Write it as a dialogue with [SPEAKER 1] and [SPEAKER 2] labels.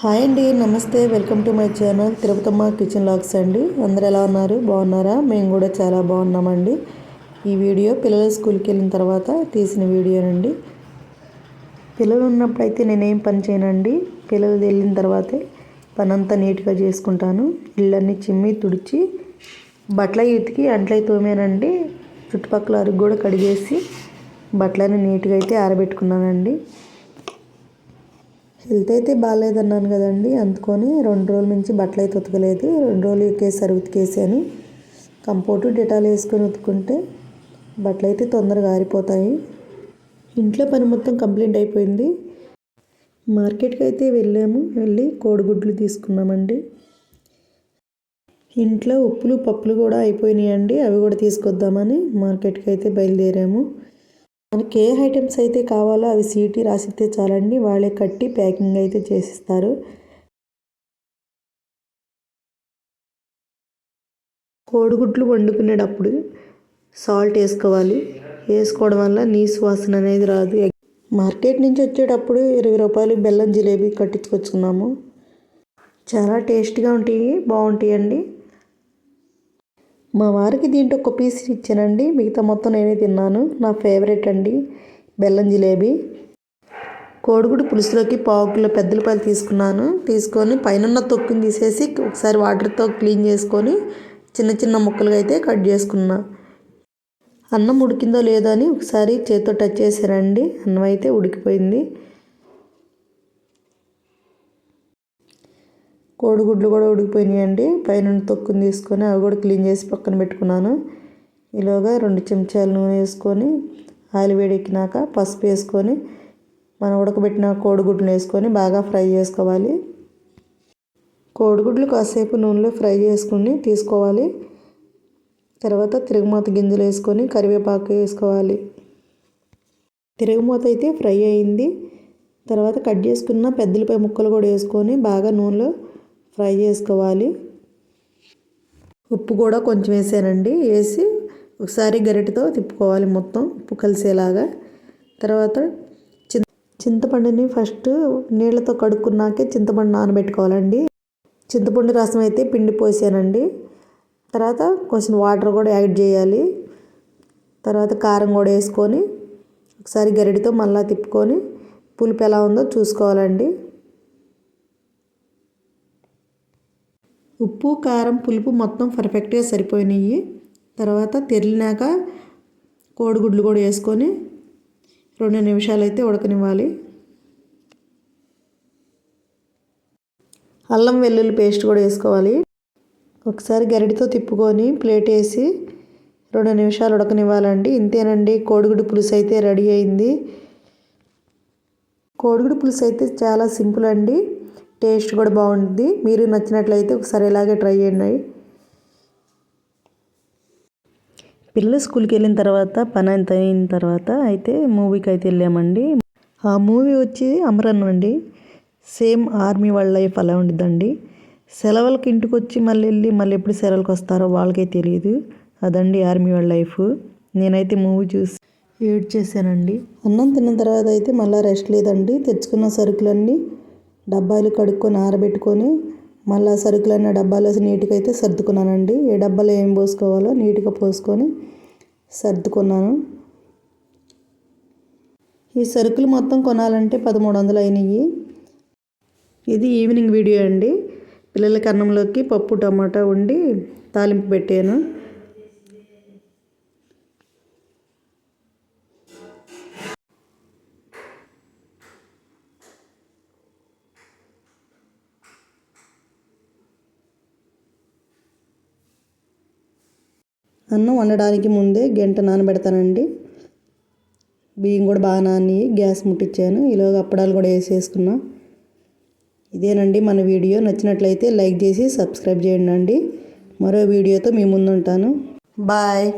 [SPEAKER 1] Hi అండి నమస్తే. Welcome to my channel Tirupatamma kitchen logs అండి. అందరు ఎలా ఉన్నారు? బాగున్నారా? మేము కూడా చాలా బాగున్నామండి. ఈ వీడియో పిల్లల స్కూల్కి వెళ్ళిన తర్వాత తీసిన వీడియోనండి. పిల్లలు ఉన్నప్పుడు అయితే నేనేం పని చేయనండి. పిల్లలు వెళ్ళిన తర్వాతే పని అంతా నీట్గా చేసుకుంటాను. ఇళ్ళన్నీ చిమ్మి తుడిచి బట్టల ఇతికి అంట్లయి తోమేనండి. చుట్టుపక్కల అరుగు కూడా కడిగేసి బట్టలని నీట్గా అయితే ఆరబెట్టుకున్నానండి. హెల్త్ అయితే బాగాలేదన్నాను కదండి. అందుకొని రెండు రోజుల నుంచి బట్టలు అయితే ఉతకలేదు. రెండు రోజులు ఎక్కేసారి ఉతికేసాను. కంపోర్టు డెటాల్ వేసుకొని ఉతుకుంటే బట్టలు అయితే తొందరగా ఆరిపోతాయి. ఇంట్లో పని మొత్తం కంప్లీట్ అయిపోయింది. మార్కెట్కి అయితే వెళ్ళాము. వెళ్ళి కోడిగుడ్లు తీసుకున్నామండి. ఇంట్లో ఉప్పులు పప్పులు కూడా అయిపోయినాయండి. అవి కూడా తీసుకొద్దామని మార్కెట్కి అయితే బయలుదేరాము. మనకి ఏ ఐటమ్స్ అయితే కావాలో అవి సీటీ రాసిస్తే చాలండి. వాళ్ళే కట్టి ప్యాకింగ్ అయితే చేసిస్తారు. కోడిగుడ్లు వండుకునేటప్పుడు సాల్ట్ వేసుకోవాలి. వేసుకోవడం వల్ల నీసు వాసన అనేది రాదు. మార్కెట్ నుంచి వచ్చేటప్పుడు ఇరవై రూపాయలు బెల్లం జిలేబీ కట్టించుకొచ్చుకున్నాము. చాలా టేస్ట్గా ఉంటాయి బాగుంటాయండి. మా వారికి దీంట్లో ఒక పీస్ ఇచ్చానండి. మిగతా మొత్తం నేనే తిన్నాను. నా ఫేవరెట్ అండి బెల్లం జిలేబీ. కోడిగుడు పులుసులోకి పావు కిలో పెద్దలపాయలు తీసుకున్నాను. తీసుకొని పైన తొక్కుని తీసేసి ఒకసారి వాటర్తో క్లీన్ చేసుకొని చిన్న చిన్న ముక్కలుగా అయితే కట్ చేసుకున్నా. అన్నం ఉడికిందో లేదో అని ఒకసారి చేతితో టచ్ చేశారండి అన్నం అయితే ఉడికిపోయింది. కోడిగుడ్లు కూడా ఉడికిపోయినాయండి. పైన తొక్కుని తీసుకొని అవి కూడా క్లీన్ చేసి పక్కన పెట్టుకున్నాను. ఈలోగా రెండు చెంచాలు నూనె వేసుకొని ఆయిల్ వేడెక్కినాక పసుపు వేసుకొని మనం ఉడకబెట్టిన కోడిగుడ్లు వేసుకొని బాగా ఫ్రై చేసుకోవాలి. కోడిగుడ్లు కాసేపు నూనెలో ఫ్రై చేసుకుని తీసుకోవాలి. తర్వాత తిరుగుమాత గింజలు వేసుకొని కరివేపాకు వేసుకోవాలి. తిరుగుమాత అయితే ఫ్రై అయింది. తర్వాత కట్ చేసుకున్న పెద్దలపై ముక్కలు కూడా వేసుకొని బాగా నూనెలో ఫ్రై చేసుకోవాలి. ఉప్పు కూడా కొంచెం వేసానండి. వేసి ఒకసారి గరిటతో తిప్పుకోవాలి మొత్తం ఉప్పు కలిసేలాగా. తర్వాత చింతపండుని ఫస్ట్ నీళ్ళతో కడుక్కున్నాకే చింతపండు నానబెట్టుకోవాలండి. చింతపండు రసం అయితే పిండి పోసానండి. తర్వాత కొంచెం వాటర్ కూడా యాడ్ చేయాలి. తర్వాత కారం కూడా వేసుకొని ఒకసారి గరిటితో మళ్ళీ తిప్పుకొని పులుపు ఎలా ఉందో చూసుకోవాలండి. ఉప్పు కారం పులుపు మొత్తం పర్ఫెక్ట్గా సరిపోయినాయి. తర్వాత తెరిలినాక కోడిగుడ్లు కూడా వేసుకొని రెండు నిమిషాలు అయితే ఉడకనివ్వాలి. అల్లం వెల్లుల్లి పేస్ట్ కూడా వేసుకోవాలి. ఒకసారి గరిటితో తిప్పుకొని ప్లేట్ వేసి రెండు నిమిషాలు ఉడకనివ్వాలండి. ఇంతేనండి కోడిగుడ్డు పులుసు అయితే రెడీ అయింది. కోడిగుడ్డు పులుసు అయితే చాలా సింపుల్ అండి. టేస్ట్ కూడా బాగుంటుంది. మీరు నచ్చినట్లయితే ఒకసారి ఇలాగే ట్రై చేయండి. పిల్లలు స్కూల్కి వెళ్ళిన తర్వాత పని అంత అయిన తర్వాత అయితే మూవీకి అయితే వెళ్ళామండి. ఆ మూవీ వచ్చి అమరన్ అండి. సేమ్ ఆర్మీ వాళ్ళ లైఫ్ అలా ఉండిద్దండి. సెలవులకి ఇంటికి వచ్చి మళ్ళీ వెళ్ళి మళ్ళీ ఎప్పుడు సెలవులకు వస్తారో వాళ్ళకే తెలియదు. అదండి ఆర్మీ వాళ్ళ లైఫ్. నేనైతే మూవీ చూసి ఏడ్ చేశానండి. అన్నం తిన్న తర్వాత అయితే మళ్ళీ రెస్ట్ లేదండి. తెచ్చుకున్న సరుకులన్నీ డబ్బాలు కడుక్కొని ఆరబెట్టుకొని మళ్ళీ సరుకులన్న డబ్బాలో నీట్గా అయితే సర్దుకున్నానండి. ఏ డబ్బాలో ఏం పోసుకోవాలో నీట్గా పోసుకొని సర్దుకున్నాను. ఈ సరుకులు మొత్తం కొనాలంటే పదమూడు వందలు అయినాయి ఇది ఈవినింగ్ వీడియో అండి. పిల్లలకి అన్నంలోకి పప్పు టమాటా వండి తాలింపు పెట్టాను. అన్నం వండడానికి ముందే గంట నానబెడతానండి. బియ్యం కూడా బాగా నాని గ్యాస్ ముట్టించాను ఈలోగా అప్పడాలు కూడా వేసేసుకున్నా. ఇదేనండి మన వీడియో. నచ్చినట్లయితే లైక్ చేసి సబ్స్క్రైబ్ చేయండి అండి. మరో వీడియోతో మీ ముందుంటాను. బాయ్.